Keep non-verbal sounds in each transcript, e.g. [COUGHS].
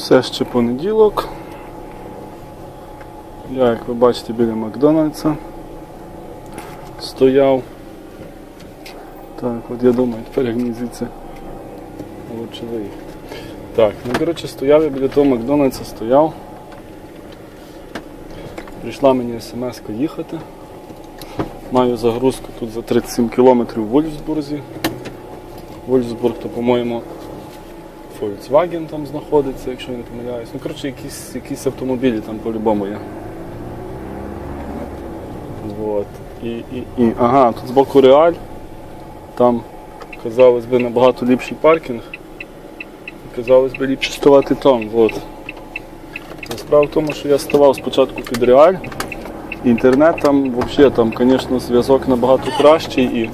Все ще понеділок. Я, як ви бачите, біля Макдональдса стояв. Так, от я думаю, тепер як звідси лучше виїхати. Так, ну коротше стояв я біля того Макдональдса стояв. Прийшла мені смс їхати. Маю загрузку тут за 37 кілометрів в Вольфсбурзі. Вольфсбург, то, по-моєму, Volkswagen там знаходиться, якщо я не помиляюсь. Ну, коротше, якісь, якісь автомобілі там по-любому є. Вот. І, і, і, ага, тут збоку Реаль. Там, казалось би, набагато ліпший паркінг. Казалось би, ліпше ставати там. Та Справа в тому, що я ставав спочатку під Реаль. Інтернет там, взагалі, там, звісно, зв'язок набагато кращий і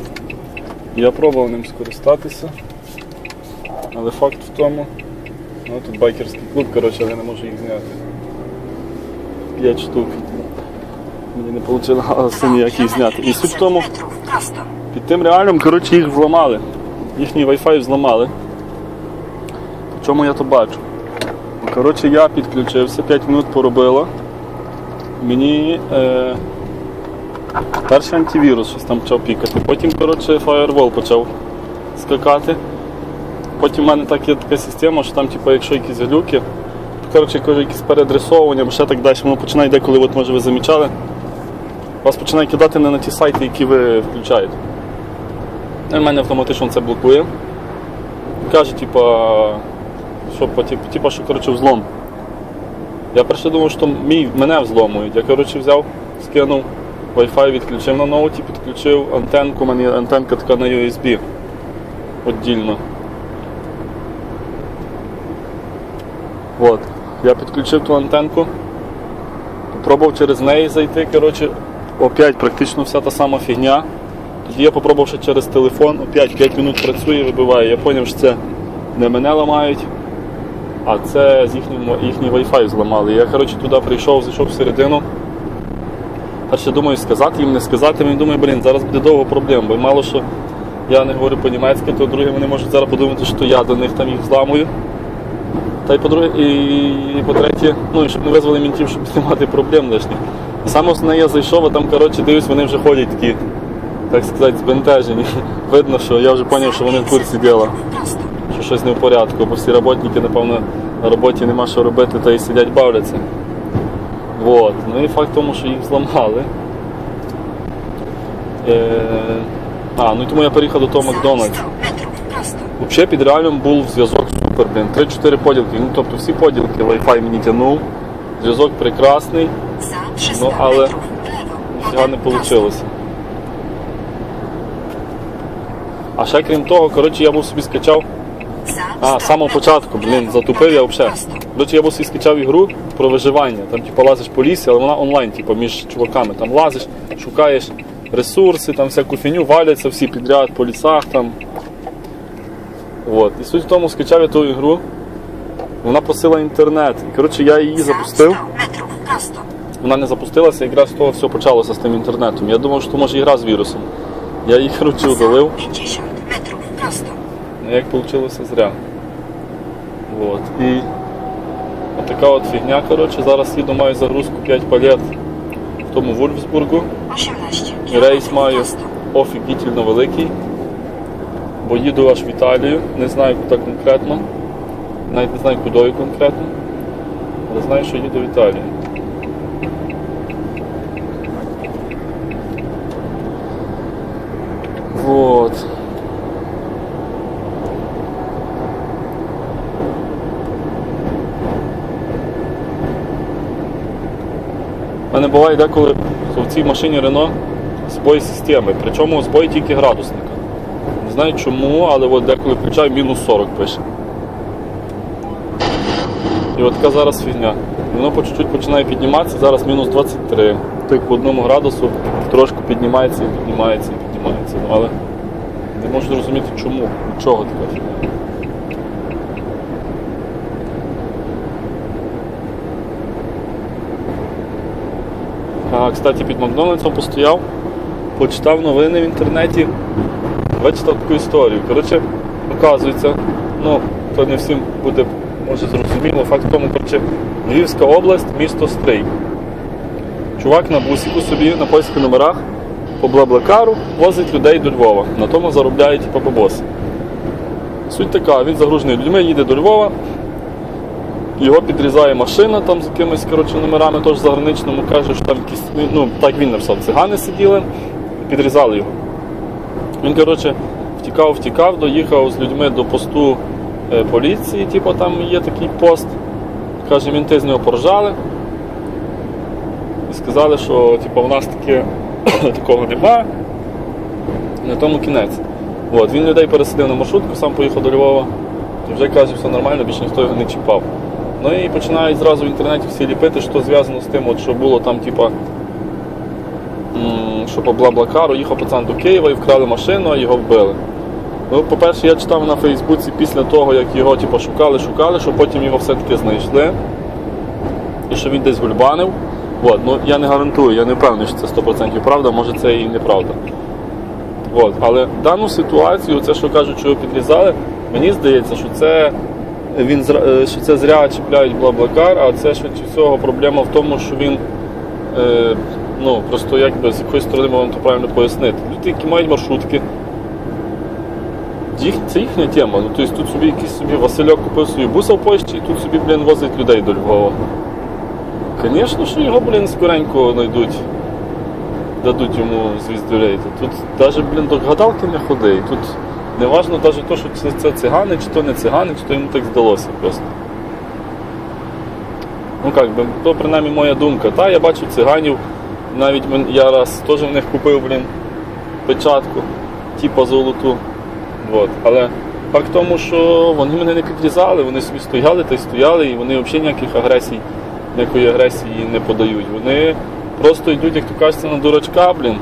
я пробував ним скористатися. Але факт в тому, ну тут байкерський клуб, коротше, але я не можу їх зняти. П'ять штук. Мені не вийшло ніяк їх зняти. І суть в тому, під тим реалем, коротше, їх зламали. Їхній Wi-Fi зламали. Чому я то бачу? Коротше, я підключився, 5 минут поробило. Мені е, перший антивірус щось там почав пікати. Потім, коротше, Firewall почав скакати. Потім в мене так є така система, що там, типу, якщо якісь глюки, то коротше, якісь переадресовування, або ще так далі, воно починає деколи, от може ви замічали, вас починає кидати не на ті сайти, які ви включаєте. І в мене автоматично це блокує. Каже, типа, що, типу, типу, що коротше, взлом. Я перше думав, що мій, мене взломують. Я коротше, взяв, скинув, Wi-Fi відключив на ноуті, підключив антенку, у мене антенка така на USB. Отдільно. От. Я підключив ту антенку, попробував через неї зайти. Коротше, опять практично вся та сама фігня. Тоді я попробував ще через телефон, опять 5 минут працює, вибиває. Я зрозумів, що це не мене ламають, а це з їхнім, їхній Wi-Fi зламали. Я коротше, туди прийшов, зайшов всередину. Перше думаю, сказати їм, не сказати. Він думає, блін, зараз буде довго проблем, бо мало що я не говорю по-німецьки, то друге вони можуть зараз подумати, що я до них там їх зламую. Та й по-друге, і, по-третє, ну і щоб не визвали мінтів, щоб не мати проблем лишніх. Саме основне я зайшов, а там, коротше, дивлюсь, вони вже ходять такі, так сказати, збентежені. [LAUGHS] Видно, що я вже зрозумів, що вони в курсі діла, що щось не в порядку, бо всі роботники, напевно, на роботі нема що робити, та й сидять бавляться. Вот. Ну і факт в тому, що їх зламали. Е... А, ну і тому я переїхав до того Макдональдса. Взагалі під реалем був зв'язок супер, блін. 3-4 поділки. Ну тобто всі поділки Wi-Fi мені тягнув. Зв'язок прекрасний, Ну, але ніфіга не вийшло. А ще крім того, коротше, я був собі скачав. А, з самого початку, блін, затупив я взагалі. Коротше, я був собі скачав ігру про виживання. Там типу, лазиш по лісі, але вона онлайн, типу, між чуваками. Там лазиш, шукаєш ресурси, там всяку фіню, валяться всі підряд по лісах там. От. І суть в тому, скачав я ту ігру, вона просила інтернет. І коротше, я її запустив. Вона не запустилася, і якраз з того все почалося з тим інтернетом. Я думав, що може ігра з вірусом. Я її коротше удалив. 50 метрів просто. Ну, як вийшло зря. Вот. І отака от фігня, коротше, зараз їду маю загрузку 5 палет в тому Вольфсбургу. 18 рейс маю офігітельно великий. Бо їду аж в Італію, не знаю куди конкретно. Навіть не знаю куди конкретно. Але знаю, що їду в Італію. Вот. У мене буває деколи в цій машині Рено збой системи, причому збой тільки градусника. Знаю чому, але от деколи включаю мінус 40 пише. І от така зараз фігня. Воно по чуть-чуть починає підніматися, зараз мінус 23. Так по одному градусу трошки піднімається і піднімається і піднімається. Ну, але не можу зрозуміти чому, чого така фігня. А, кстати, під Макдональдсом постояв, почитав новини в інтернеті, вичитав таку історію. Коротше, оказується, ну, то не всім буде може зрозуміло. Факт в тому, коротше, Львівська область, місто Стрий. Чувак на бусику собі на польських номерах по Блаблакару возить людей до Львова. На тому заробляє типу, бабоси. Суть така, він загружений людьми, їде до Львова, його підрізає машина там з якимись коротше, номерами, теж заграничному, каже, що там якісь, ну так він написав, цигани сиділи, підрізали його. Він, коротше, втікав, втікав, доїхав з людьми до посту е, поліції, типу там є такий пост. Каже, мінти з нього поржали. І сказали, що типу, у нас таке, [COUGHS] такого немає. На тому кінець. От, він людей пересадив на маршрутку, сам поїхав до Львова. І вже каже, все нормально, більше ніхто його не чіпав. Ну і починають зразу в інтернеті всі ліпити, що зв'язано з тим, от, що було там, типа, що по Блаблакару їхав пацан до Києва і вкрали машину, а його вбили. Ну, по-перше, я читав на Фейсбуці після того, як його типу, шукали, шукали, що потім його все-таки знайшли. І що він десь гульбанив. От, ну, я не гарантую, я не впевнений, що це 100% правда, може це і неправда. От. Але дану ситуацію, це, що кажуть, що його підрізали, мені здається, що це, він, е, що це зря чіпляють Блаблакар, а це швидше всього проблема в тому, що він е, ну, просто якби з якоїсь сторони можна то правильно пояснити. Люди, які мають маршрутки, їх, це їхня тема. Ну, тобто тут собі якийсь собі Васильок купив собі буса в Польщі і тут собі, блін, возить людей до Львова. Звісно, що його, блін, скоренько знайдуть, дадуть йому звіздюлей. Тут навіть, блін, до гадалки не ходи. Тут не важно навіть то, що це, це цигани, чи то не цигани, чи то йому так здалося просто. Ну як би, то принаймні моя думка. Та, я бачу циганів, навіть я раз теж в них купив, блін, печатку, типа золоту. От. Але факт в тому, що вони мене не підрізали, вони собі стояли та й стояли, і вони взагалі ніяких агресій, ніякої агресії не подають. Вони просто йдуть, як то кажеться, на дурачка, блін.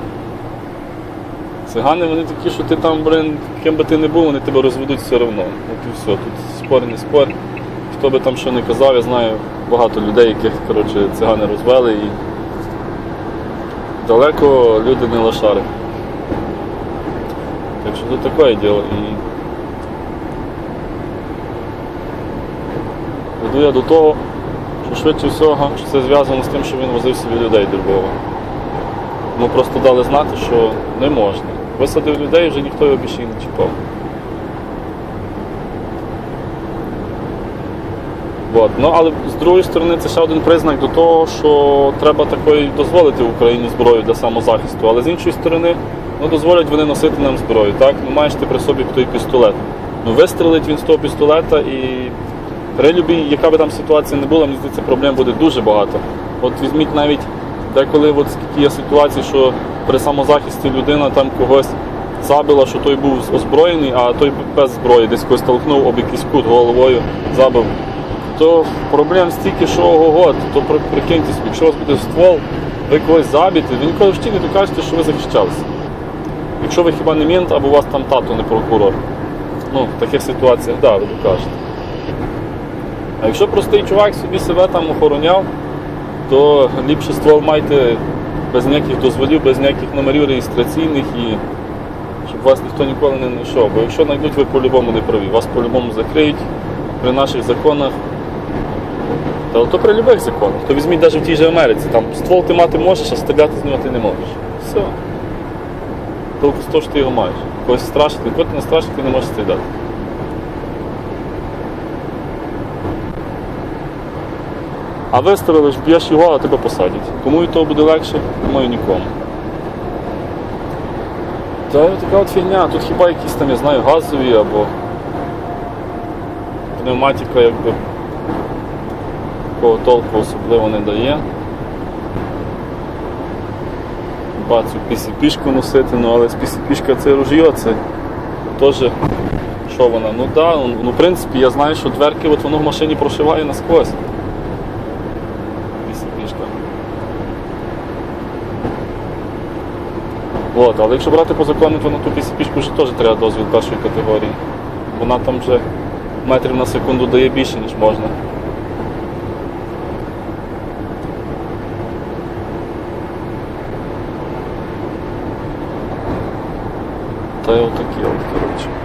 Цигани вони такі, що ти там, блін, ким би ти не був, вони тебе розведуть все одно. От і все. Тут спор не спор. Хто би там що не казав, я знаю багато людей, яких коротше, цигани розвели і далеко люди не лошари. Так що тут таке діло. І веду я до того, що швидше всього, що це зв'язано з тим, що він возив собі людей до Львова. Йому просто дали знати, що не можна. Висадив людей, вже ніхто його більше не чіпав. От. Ну, але з другої сторони, це ще один признак до того, що треба такої дозволити в Україні зброю для самозахисту. Але з іншої сторони, ну дозволять вони носити нам зброю. Так? Ну маєш ти при собі той пістолет. Ну вистрелить він з того пістолета і при любій, яка би там ситуація не була, мені здається, проблем буде дуже багато. От візьміть навіть деколи от скільки є ситуацій, що при самозахисті людина там когось забила, що той був озброєний, а той без зброї десь когось толкнув об якийсь кут головою, забив. То проблем стільки, що ого-го, то при- прикиньте собі, якщо у вас буде ствол, ви когось заб'єте, ви ніколи в житті не докажете, що ви захищалися. Якщо ви хіба не мент, або у вас там тато не прокурор. Ну, в таких ситуаціях, да, ви докажете. А якщо простий чувак собі себе там охороняв, то ліпше ствол майте без ніяких дозволів, без ніяких номерів реєстраційних і щоб вас ніхто ніколи не знайшов. Бо якщо знайдуть, ви по-любому не праві. Вас по-любому закриють при наших законах. Та то при любих законах. То візьміть навіть в тій же Америці. Там ствол ти мати можеш, а стріляти з нього ти не можеш. Все. Толку з того, що ти його маєш. Когось страшить, нікого ти не страшить, ти не можеш стріляти. А вистрелиш, б'єш його, а тебе посадять. Кому від того буде легше, і нікому. Та така от фігня, тут хіба якісь там, я знаю, газові або пневматика якби такого толку особливо не дає. Бацю пісіпішку носити, ну але з пісіпішка це ружьо, це теж що вона? Ну так, да, ну в принципі я знаю, що дверки от воно в машині прошиває насквозь. Пісіпішка. От, але якщо брати по закону, то на ту пісіпішку вже теж треба дозвіл першої категорії. Вона там вже метрів на секунду дає більше, ніж можна. Та й отакі от, коротше.